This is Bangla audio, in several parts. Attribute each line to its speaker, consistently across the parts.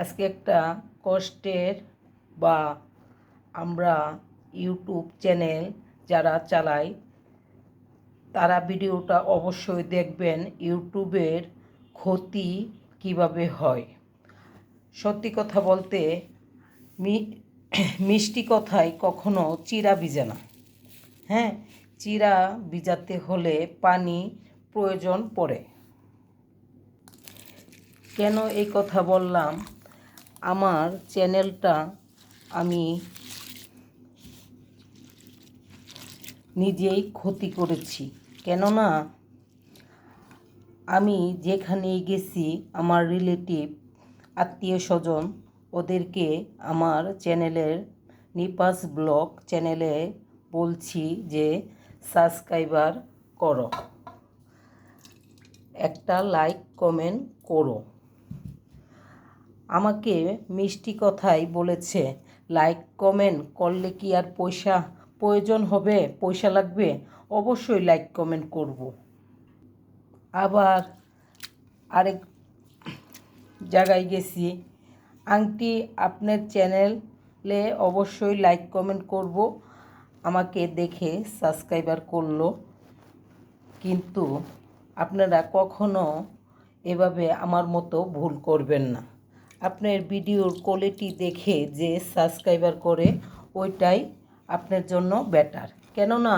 Speaker 1: আজকে একটা কষ্টের বা আমরা ইউটিউব চ্যানেল যারা চালাই তারা ভিডিওটা অবশ্যই দেখবেন, ইউটিউবের ক্ষতি কীভাবে হয়। সত্যি কথা বলতে মিষ্টি কথায় কখনো চিরা ভিজে না। হ্যাঁ চিরা ভিজাতে হলে পানি প্রয়োজন পড়ে। কেন এই কথা বললাম? আমার চ্যানেলটা আমি নিজেই ক্ষতি করেছি। কেননা আমি যেখানেই গেছি, আমার রিলেটিভ আত্মীয় স্বজন ওদেরকে আমার চ্যানেলের নিপাস ব্লগ চ্যানেলে বলছি যে, সাবস্ক্রাইবার করো। একটা লাইক কমেন্ট করো। আমাকে মিষ্টি কথাই বলেছে, লাইক, কমেন্ট করলে কি আর পয়সা প্রয়োজন হবে? পয়সা লাগবে? অবশ্যই লাইক, কমেন্ট করব। আবার আরেক জায়গায় গেছি, আংটি, আপনার চ্যানেলে অবশ্যই লাইক, কমেন্ট করব। আমাকে দেখে সাবস্ক্রাইবার করল। কিন্তু আপনারা কখনো এভাবে আমার মতো ভুল করবেন না। আপনার ভিডিওর কোয়ালিটি দেখে যে সাবস্ক্রাইবার করে, ওইটাই আপনার জন্য বেটার কেননা,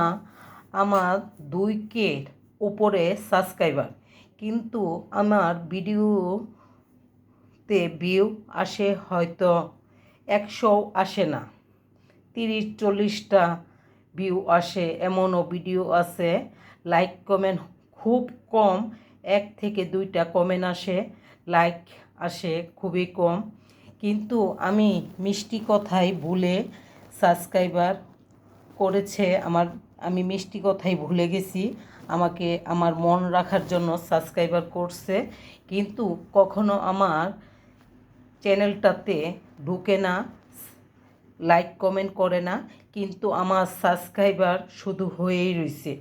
Speaker 1: আমার দুই কে উপরে সাবস্ক্রাইবার কিন্তু আমার ভিডিওতে ভিউ আসে হয়তো একশো আসে না। তিরিশ, চল্লিশটা ভিউ আসে, এমনও ভিডিও আছে। লাইক কমেন্ট খুব কম, এক থেকে দুইটা কমেন্ট আসে। লাইক আসে খুবই কম। কিন্তু আমি মিষ্টি কথাই ভুলে সাবস্ক্রাইবার করেছে আমার, আমি মিষ্টি কথাই ভুলে গেছি। আমাকে, আমার মন রাখার জন্য সাবস্ক্রাইবার করছে। কিন্তু কখনো আমার চ্যানেলটাতে ঢুকে না লাইক কমেন্ট করে না। কিন্তু আমার সাবস্ক্রাইবার শুধু হয়েই রয়েছে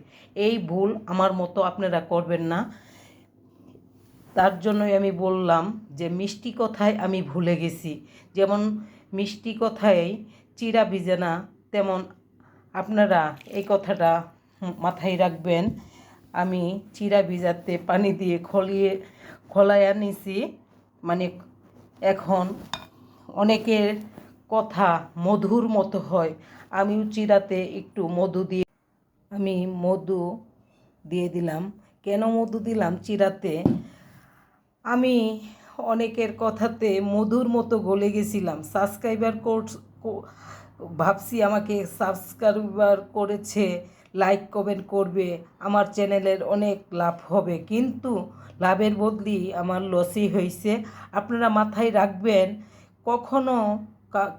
Speaker 1: এই ভুল আমার মতো আপনারা করবেন না। তার জন্যই আমি বললাম যে মিষ্টি কথায় আমি ভুলে গেছি। যেমন মিষ্টি কথায় চিরা ভিজে না তেমন আপনারা এই কথাটা মাথায় রাখবেন। আমি চিরা ভিজাতে পানি দিয়ে খলিয়ে খলাইয়া আনিছি। মানে এখন অনেকের কথা মধুর মতো হয়। আমিও চিরাতে একটু মধু দিয়ে, আমি মধু দিয়ে দিলাম। কেন মধু দিলাম? চিরাতে আমি অনেকের কথাতে মধুর মতো গলে গেছিলাম। সাবস্ক্রাইবার কোর্স ভাবছি আমাকে সাবস্ক্রাইবার করেছে, লাইক কমেন্ট করবে, আমার চ্যানেলের অনেক লাভ হবে। কিন্তু লাভের বদলি আমার লসই হয়েছে। আপনারা মাথায় রাখবেন, কখনো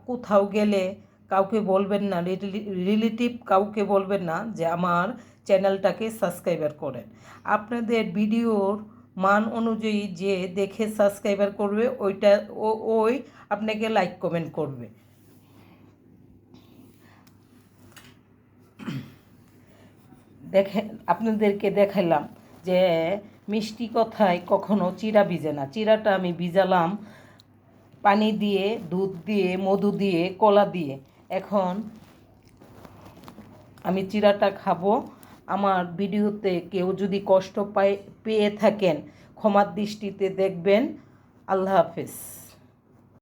Speaker 1: কোথাও গেলে কাউকে বলবেন না রিলেটিভ কাউকে বলবেন না যে আমার চ্যানেলটাকে সাবস্ক্রাইবার করেন। আপনাদের ভিডিওর মান অনুযায়ী যে দেখে সাবস্ক্রাইবার করবে, ওইটা ওই আপনাকে লাইক কমেন্ট করবে। দেখে, আপনাদেরকে দেখাইলাম যে মিষ্টি কথায় কখনো চিরা ভিজে না। চিরাটা আমি ভিজালাম পানি দিয়ে, দুধ দিয়ে, মধু দিয়ে, কলা দিয়ে। এখন আমি চিরাটা খাব। আমার ভিডিওতে কেউ যদি কষ্ট পায় পেয়ে থাকেন। ক্ষমার দৃষ্টিতে দেখবেন। আল্লাহ হাফেজ।